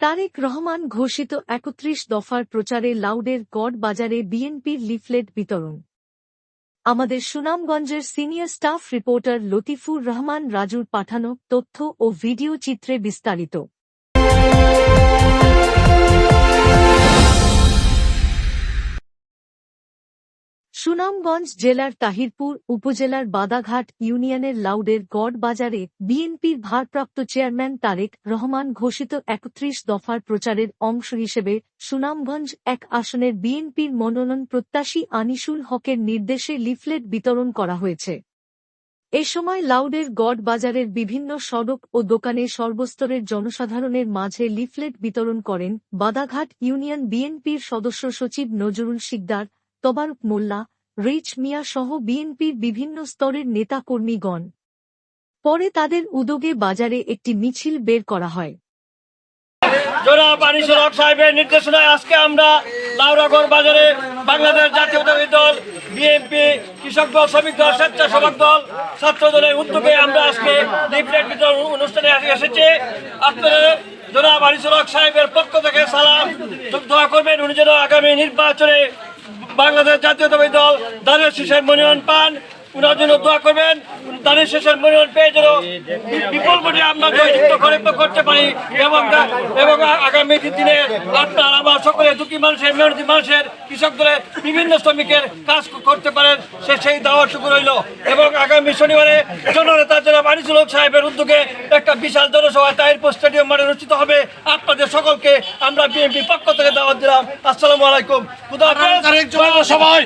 তারেক রহমান ঘোষিত একত্রিশ দফার প্রচারে লাউডের গড় বাজারে বিএনপির লিফলেট বিতরণ। আমাদের সুনামগঞ্জের senior staff reporter Latifur Rahman রাজুর পাঠানো তথ্য ও ভিডিও চিত্রে বিস্তারিত। সুনামগঞ্জ জেলার তাহিরপুর উপজেলার বাদাঘাট ইউনিয়নের লাউডের গড় বাজারে বিএনপির ভারপ্রাপ্ত চেয়ারম্যান তারেক রহমান ঘোষিত একত্রিশ দফার প্রচারের অংশ হিসেবে সুনামগঞ্জ এক আসনের বিএনপির মনোনয়ন প্রত্যাশী আনিসুল হকের নির্দেশে লিফলেট বিতরণ করা হয়েছে। এ সময় লাউডের গড় বাজারের বিভিন্ন সড়ক ও দোকানে সর্বস্তরের জনসাধারণের মাঝে লিফলেট বিতরণ করেন বাদাঘাট ইউনিয়ন বিএনপির সদস্য সচিব নজরুল শিকদার, তবারক মোল্লা রিচ মিয়া সহ বিএনপির বিভিন্ন স্তরের নেতাকর্মীগণ। পরে তাদের উদ্যোগে বাজারে একটি মিছিল বের করা হয়। জনাব আনিসুল হক সাহেবের আজকে আমরা বাজারে বাংলাদেশ দল, বিএনপি, কৃষক দল, শ্রমিক দল দল, ছাত্র দলের উদ্যোগে আমরা আজকে অনুষ্ঠানে সাহেবের পক্ষ থেকে সালাম, দোয়া করবেন। উনি যেন আগামী নির্বাচনে বাংলাদেশ জাতীয়তাবাদী দল দানের শীষের মনোনয়ন পান। উনার জন্য দোয়া করবেন। দানের শেষের মনোনয়ন পেয়ে যেন বিপুল ভোটে আমরা জয়যুক্ত করে করতে পারি এবং এবং আগামী দিনে আপনার আমার সকলে দুঃখী মানুষের মেহনতি মানুষের কৃষকদের বিভিন্ন শ্রমিকের কাজ করতে পারেন। সে সেই দাওয়াটুকু রইল এবং আগামী শনিবারে জননেতা জনাব আনিসুল হক সাহেবের উদ্যোগে একটা বিশাল জনসভা তাহিরপুর স্টেডিয়াম মাঠে অনুষ্ঠিত হবে। আপনাদের সকলকে আমরা বিএনপি পক্ষ থেকে দাওয়াত দিলাম। আসসালামু আলাইকুম। খুদা। সবাই।